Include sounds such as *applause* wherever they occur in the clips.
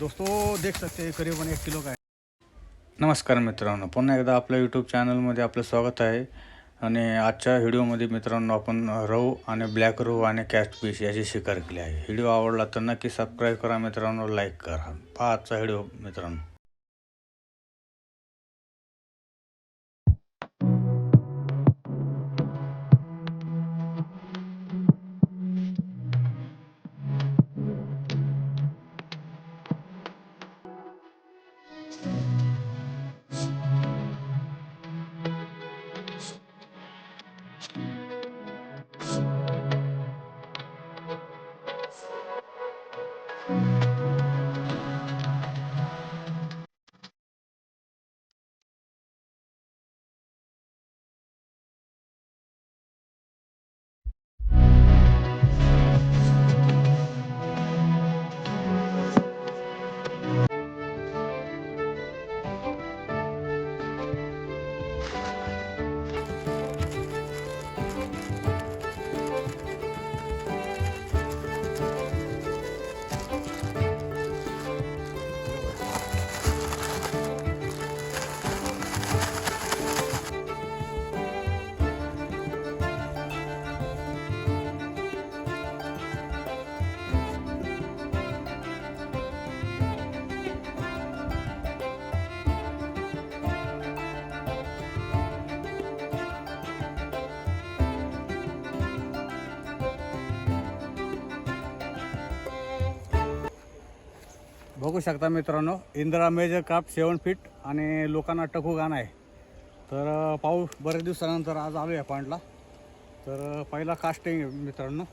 दोस्तों देख सकते हैं करीबन एक किलो का है। नमस्कार मित्रांनो पुन्हा एकदा आपल्या यूट्यूब चॅनलमध्ये आपलं स्वागत आहे. आणि आजच्या व्हिडिओमध्ये मित्रांनो आपण रहू आणि ब्लॅक रहू आणि कॅस्ट फिश याची शिकार केली आहे. व्हिडिओ आवडला तर नक्की सबस्क्राईब करा मित्रांनो लाईक करा. पहा आजचा व्हिडिओ मित्रांनो. बघू शकता मित्रांनो इंदिरा मेजर काप सेवन फीट आणि लोकांना टकू गाणं आहे. तर पाऊस बरेच दिवसानंतर आज आलो या पॉईंटला तर पहिला कास्टिंग मित्रांनो.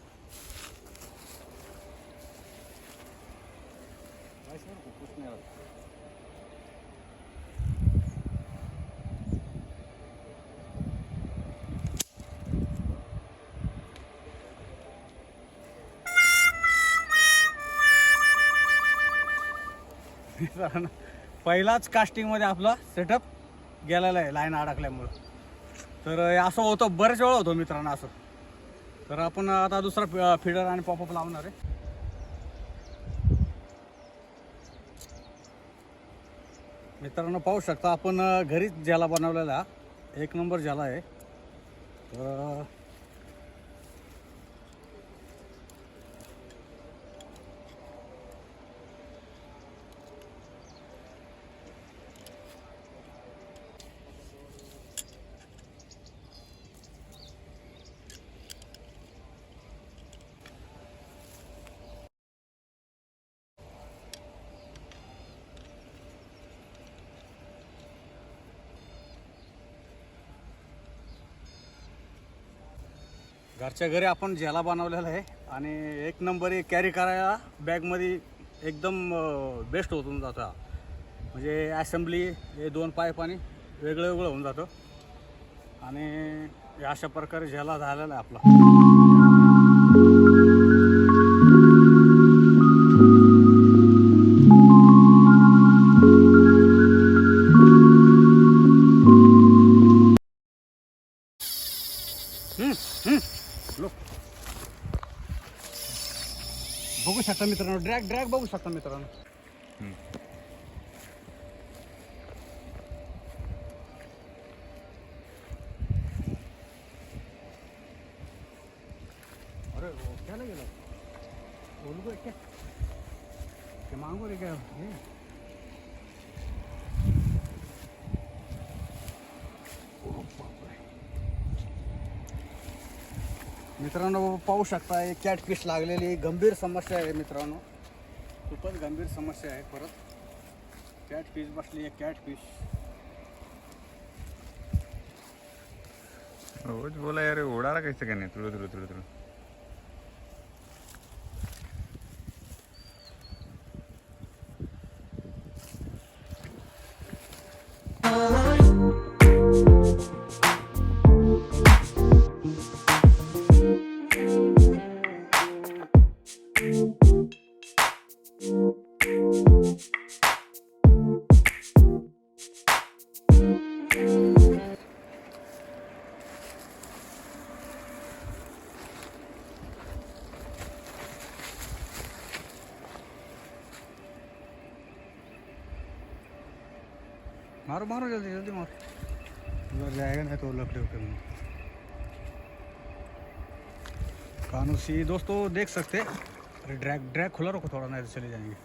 मित्रांनो पहिलाच कास्टिंगमध्ये आपला सेटअप गेलेला आहे लाईन अडकल्यामुळं. तर असं होतं बरेच वेळा होतो मित्रांनो असं. तर आपण आता दुसरा फिडर आणि पॉपअप लावणार आहे. मित्रांनो पाहू शकता आपण घरीच ज्याला बनवलेला एक नंबर ज्याला आहे. तर घरच्या घरी आपण झेला बनवलेला आहे आणि एक नंबर कॅरी करायला बॅगमध्ये एकदम बेस्ट होऊन जातं हा. म्हणजे ॲसेंब्ली हे दोन पाईप आणि वेगळं वेगळं होऊन जातं आणि हे अशा प्रकारे झेला झालेला आहे आपला बघू शकता मित्रांनो ड्रॅग ड्रॅग बघू शकता मित्रांनो अरे वो क्या लगेगा बोलू को क्या क्या मांगो रे क्या ये ओ बापरे. मित्रांनो पाहू शकता हे कॅट पिश लागलेली गंभीर समस्या आहे मित्रांनो. खूपच गंभीर समस्या आहे परत. कॅट फिश बसली आहे कॅट पिश रोज बोला यार उडाला कसं काय नाही? तुला तुला तुला तुला. मारो मारो जल्दी जल्दी मारो। उधर जाएगा नहीं तो लकड़े उकड़े में कानूसी दोस्तों देख सकते अरे ड्रैग ड्रैग खुला रखो थोड़ा नहीं तो चले जाएँगे।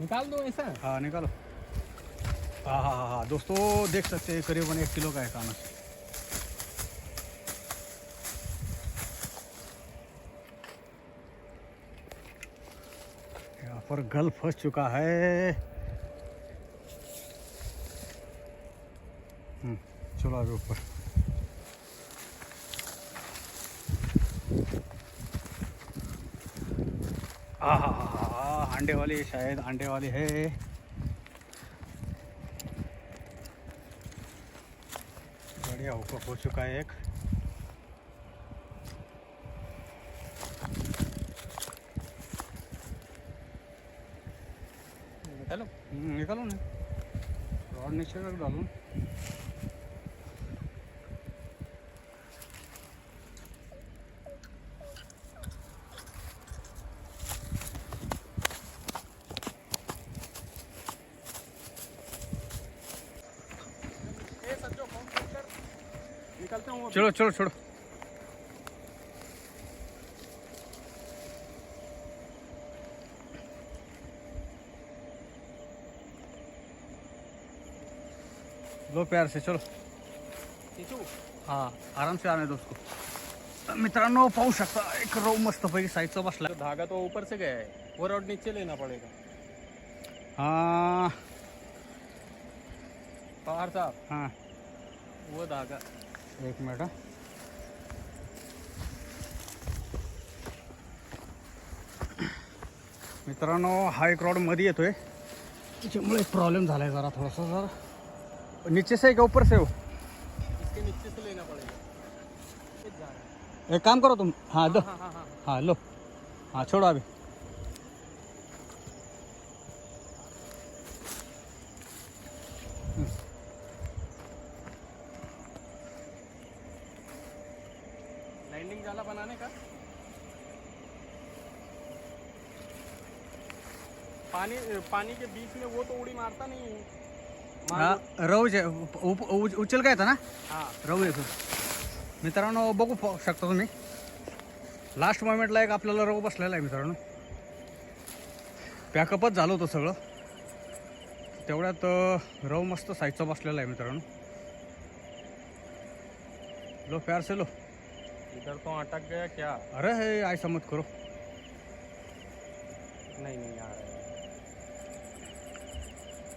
निकाल दो ऐसा। हाँ निकालो। हाँ हाँ हाँ हाँ दोस्तों देख सकते हैं करीबन एक किलो का है कानूस यहाँ पर गल फंस चुका है। चलो अभी ऊपर हाँ हाँ हाँ हाँ अंडे वाली शायद अंडे वाली है बढ़िया ऊपर हो चुका है एक निकालो निकालो ना रॉड नीचे रख डालो हूँ चलो चलो छोड़ो। लो प्यार से चलो। हा आराम से आने दो उसको मित्रांनो पाहू शकता एक रो मस्तपैकी साईजचा बसला। तो धागा तो ऊपर से गया है वो रॉड नीचे लेना पड़ेगा। हाँ। पहाड़ साहब। हा। वो धागा। एक मिनट. मित्रांनो हा एक रॉडमध्ये येतोय. त्याच्यामुळे एक प्रॉब्लेम झालाय जरा थोडासा जरा. नीचे से का क्या ऊपर से हो इसके नीचे से लेना पड़ेगा एक काम करो तुम हाँ दो. हाँ हाँ हाँ हाँ लो. हाँ छोड़ो अभी लैंडिंग जाला बनाने का। पानी पानी के बीच में वो तो उड़ी मारता नहीं है। रव जे उचल काय ना? हाँ। रव येतो मित्रांनो बघू शकता तुम्ही। लास्ट मोमेंटला एक आपल्याला रव बसलेला आहे मित्रांनो. पॅकअपच झालं होतं सगळं. तेवढ्यात रव मस्त साईजचा बसलेला आहे मित्रांनो. लो प्यार से लो. इधर तो अटक गया क्या? अरे हे ऐसा मत करो। नहीं नहीं आ रहा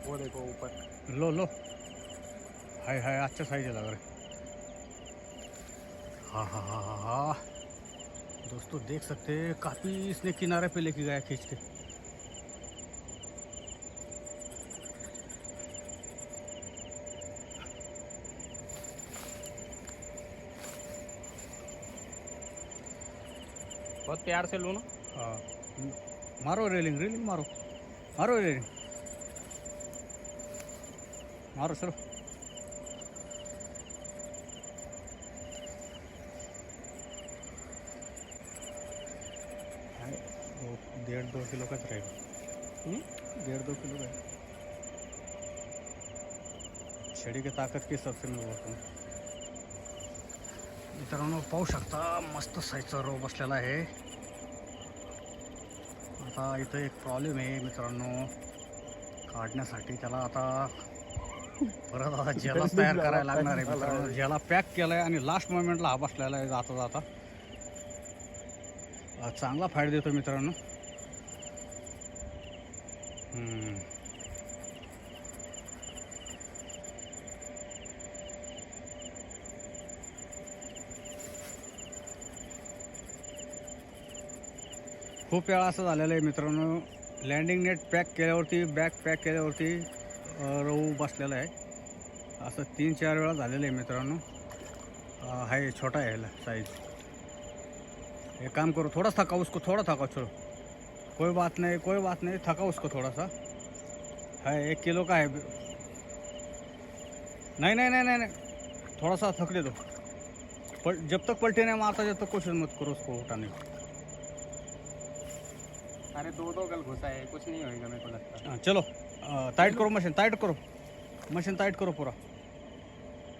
वो देखो ऊपर। Low low. हाय हाय अच्छा साइज़ लग रहा। है हाँ हाँ हाँ हाँ। हाँ दोस्तों देख सकते हैं काफ़ी इसने किनारे पे लेके गया खींच के। बहुत प्यार से लो ना हाँ। मारो रेलिंग रेलिंग मारो। मारो रेलिंग मारो दो डेढ़ दो किलो का रहेगा? डेढ़ दो किलो का। छडी की ताकद की सबसे मी बोलतो मित्रांनो पाहू शकता मस्त साईजचा रो बसलेला आहे आता इथं एक प्रॉब्लेम आहे मित्रांनो. काढण्यासाठी त्याला आता परत आता *laughs* जेलाच तयार करायला लागणार आहे मित्रांनो. ज्याला पॅक केलाय आणि लास्ट मोमेंटला हा बसलेला आहे जाता जाता. चांगला फायदा देतो मित्रांनो. खूप वेळा असं झालेलं आहे मित्रांनो. लँडिंग नेट पॅक केल्यावरती बॅग पॅक केल्यावरती अं, रहू बसलेला आहे. असं तीन चार वेळा झालेलं आहे मित्रांनो. आहे छोटा आहे ह्याला साईज एक काम करू थोड़ा थका उसको थोड़ा थका छोड़ो कोई बात नाही कोई बात नाही थका उसको थोड़ा सा है एक किलो का है नहीं नहीं नहीं नहीं नहीं. थोड़ा सा थक दे दो पल जब तक पलटी नहीं मारता जब तक कोशिश मत करो उसको उठाने की. अरे दो दो गल घुसा है कुछ नहीं होएगा मेरे को लगता। हाँ, चलो टाइट करो मशीन टाइट करो। मशीन टाइट करो पूरा।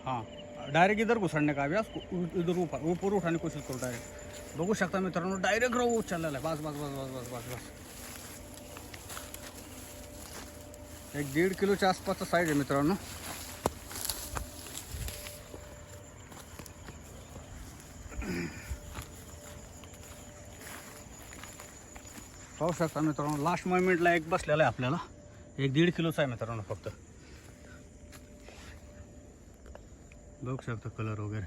हाँ डायरेक्ट इधर घुसड़ने का अभ्यास उ- इधर ऊपर ऊपर उठाने की कोशिश करो डायरेक्ट बघू शकता मित्रांनो डायरेक्ट राहू चाललेला आहे बस बस बस बस बस बस बस। एक दीड किलोच्या आसपासचा साईज आहे मित्रांनो। पाहू शकता मित्रांनो लास्ट मोमेंटला एक बसलेला आहे आपल्याला. एक दीड किलोचा आहे मित्रांनो फक्त. बघू शकता कलर वगैरे.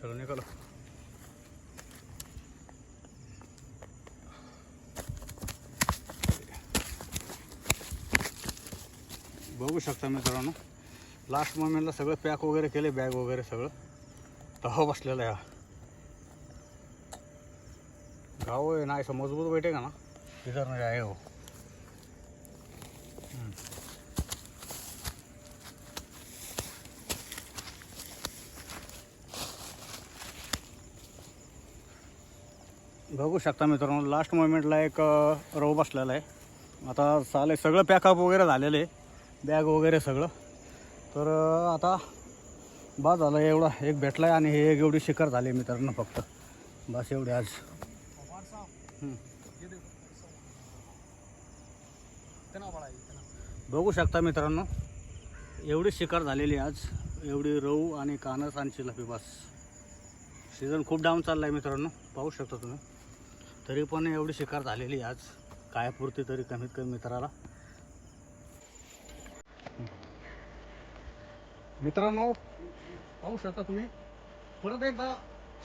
चलो निघालो. बघू शकता मित्रांनो लास्ट मोमेंटला सगळं पॅक वगैरे केले बॅग वगैरे सगळं. तहा बसलेलं आहे हो, हा. आहे ना असं मजबूत बैठेगा ना इधर नाही आहे हो. बघू शकता मित्रांनो लास्ट मोमेंटला एक अ, रव बसलेला आहे. आता चालेल सगळं पॅकअप वगैरे झालेलं आहे बॅग वगैरे सगळं. तर आता बा झालं एवढा एक भेटला आहे आणि हे एक एवढी शिकार झाली मित्रांनो फक्त. बस एवढी आज. इतना बड़ा है इतना। बघू शकता मित्रांनो एवढी शिकार झालेली आज. एवढी रहू आणि कानस आणि चिलापी बस. सीझन खूप डाऊन चालला आहे मित्रांनो पाहू शकता तुम्ही. तरी पण एवढी शिकार झालेली आज. कायापुरती तरी कमीत कमी मित्राला. मित्रांनो पाहू शकता तुम्ही. परत एकदा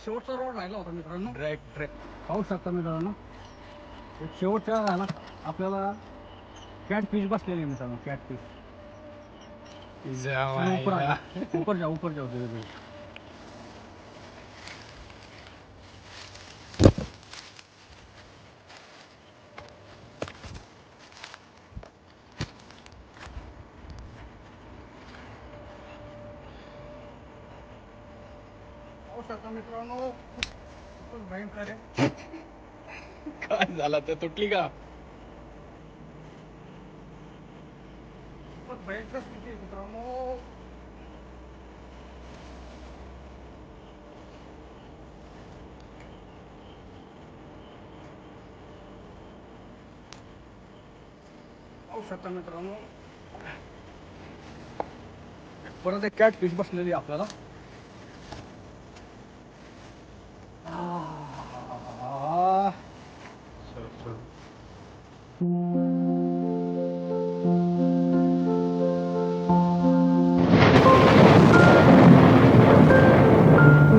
शेवटचा रोड राहिला होता मित्रांनो. ड्रैग ड्रैग पाहू शकता मित्रांनो. शेवटच्या राहिला. आपल्याला कॅट फिश बसलेली आहे मित्रांनो कॅट फिश ऊपर आ जा ऊपर जाओ ऊपर जाओ धीरे धीरे पाहू शकता मित्रांनो खूपच भयंकर आहे. काय झाला तर तुटली का? भयंकर स्थिती आहे मित्रांनो शकता मित्रांनो परत एक कॅट फिश बसलेली आपल्याला